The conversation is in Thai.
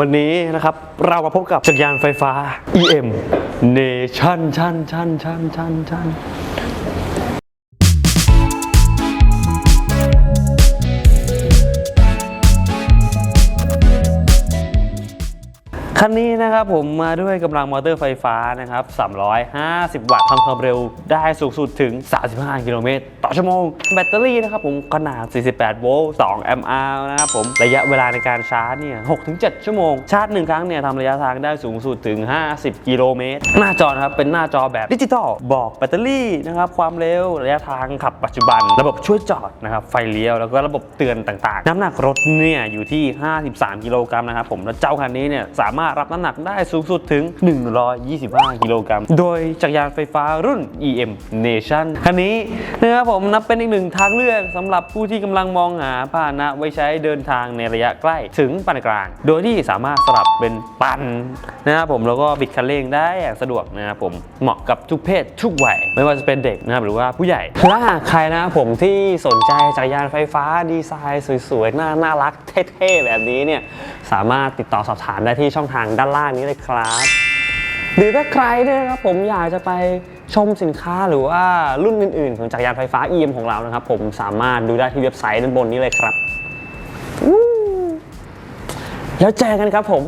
วันนี้นะครับเรามาพบกับจักรยานไฟฟ้า EM Nation ชันชันชันชันชัน คันนี้นะครับผมมาด้วยกำลังมอเตอร์ไฟฟ้านะครับ 350 วัตต์ทำความเร็วได้สูงสุดถึง 35 กิโลเมตรต่อชั่วโมง แบตเตอรี่นะครับผมขนาด 48 โวลต์ 2 แอมป์อาร์นะครับผม ระยะเวลาในการชาร์จเนี่ย 6-7 ชั่วโมง ชาร์จหนึ่งครั้งเนี่ยทำระยะทางได้สูงสุดถึง 50 กิโลเมตร หน้าจอนะครับ เป็นหน้าจอแบบดิจิตอล บอกแบตเตอรี่นะครับ ความเร็ว ระยะทางขับปัจจุบัน ระบบช่วยจอดนะครับ ไฟเลี้ยว แล้วก็ระบบเตือนต่างๆ น้ำหนักรถเนี่ยอยู่ที่ 53 กิโลกรัมนะครับผม แล้วเจ้าคันนี้เนี่ยสามารถรับน้ำหนักได้สูงสุดถึง 125 กิโลกรัม โดยจักรยานไฟฟ้ารุ่น EM Nation คันนี้นะครับผมนับเป็นอีกหนึ่งทางเลือกสำหรับผู้ที่กำลังมองหาพาหนะไว้ใช้เดินทางในระยะใกล้ถึงปานกลาง โดยที่สามารถสลับเป็นปั่นนะครับผมแล้วก็บิดคันเร่งได้อย่างสะดวกนะครับผมเหมาะกับทุกเพศทุกวัยไม่ว่าจะเป็นเด็กนะครับหรือว่าผู้ใหญ่และหากใครนะครับผมที่สนใจจักรยานไฟฟ้าดีไซน์สวยๆน่าน่ารักเท่ๆแบบนี้เนี่ยสามารถติดต่อสอบถามได้ที่ช่องทางด้านล่างนี้เลยครับ หรือถ้าใครเนี่ยนะครับผมอยากจะไปชมสินค้าหรือว่ารุ่นอื่นๆ ของจักรยานไฟฟ้า EM ของเรานะครับ ผมสามารถดูได้ที่เว็บไซต์ด้านบนนี้เลยครับ แล้วเจอกันครับผม